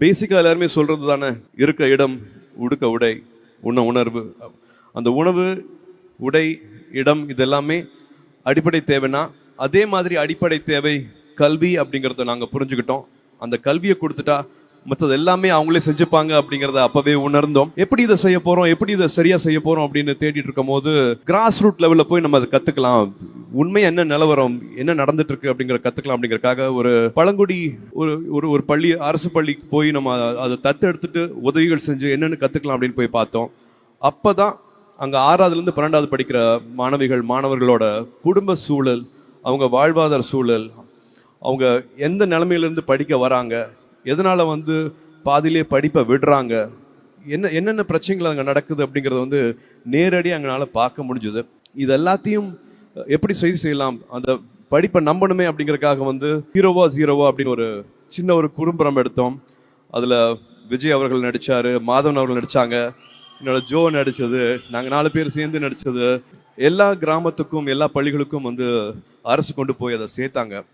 பேசிக்காக எல்லாருமே சொல்கிறது தானே இருக்க இடம் உடுக்க உடை உண்ண உணர்வு. அந்த உணவு உடை இடம் இதெல்லாமே அடிப்படை தேவைன்னா அதே மாதிரி அடிப்படை தேவை கல்வி அப்படிங்கிறத நாங்கள் புரிஞ்சுக்கிட்டோம். அந்த கல்வியை கொடுத்துட்டா மற்றது எல்லாமே அவங்களே செஞ்சுப்பாங்க அப்படிங்கிறத அப்பவே உணர்ந்தோம். எப்படி இதை செய்ய போறோம்? எப்படி இதை சரியா செய்ய போறோம் அப்படின்னு தேடிட்டு இருக்கும் போது கிராஸ் ரூட் லெவலில் போய் நம்ம அதை கத்துக்கலாம். உண்மை என்ன நிலவரம் என்ன நடந்துட்டு இருக்கு அப்படிங்கிற கத்துக்கலாம் அப்படிங்கறக்காக ஒரு பழங்குடி ஒரு ஒரு ஒரு பள்ளி அரசு பள்ளிக்கு போய் நம்ம அதை தத்தெடுத்துட்டு உதவிகள் செஞ்சு என்னன்னு கத்துக்கலாம் அப்படின்னு போய் பார்த்தோம். அப்பதான் அங்க ஆறாவதுல இருந்து பன்னெண்டாவது படிக்கிற மாணவிகள் மாணவர்களோட குடும்ப சூழல் அவங்க வாழ்வாதார சூழல் அவங்க எந்த நிலைமையிலேருந்து படிக்க வராங்க எதனால் வந்து பாதியிலே படிப்பை விடுறாங்க என்ன என்னென்ன பிரச்சனைகள் அங்கே நடக்குது அப்படிங்கிறத வந்து நேரடியாக எங்களால் பார்க்க முடிஞ்சுது. இது எல்லாத்தையும் எப்படி சரி செய்யலாம்? அந்த படிப்பை நம்பணுமே அப்படிங்கிறக்காக வந்து ஹீரோவா ஜீரோவா அப்படின்னு ஒரு சின்ன ஒரு குறும்படம் எடுத்தோம். அதில் விஜய் அவர்கள் நடித்தார் மாதவன் அவர்கள் நடித்தாங்க என்னோட ஜோ நடித்தது நாங்கள் நாலு பேர் சேர்ந்து நடித்தது எல்லா கிராமத்துக்கும் எல்லா பள்ளிகளுக்கும் வந்து அரசு கொண்டு போய் அதை சேர்த்தாங்க.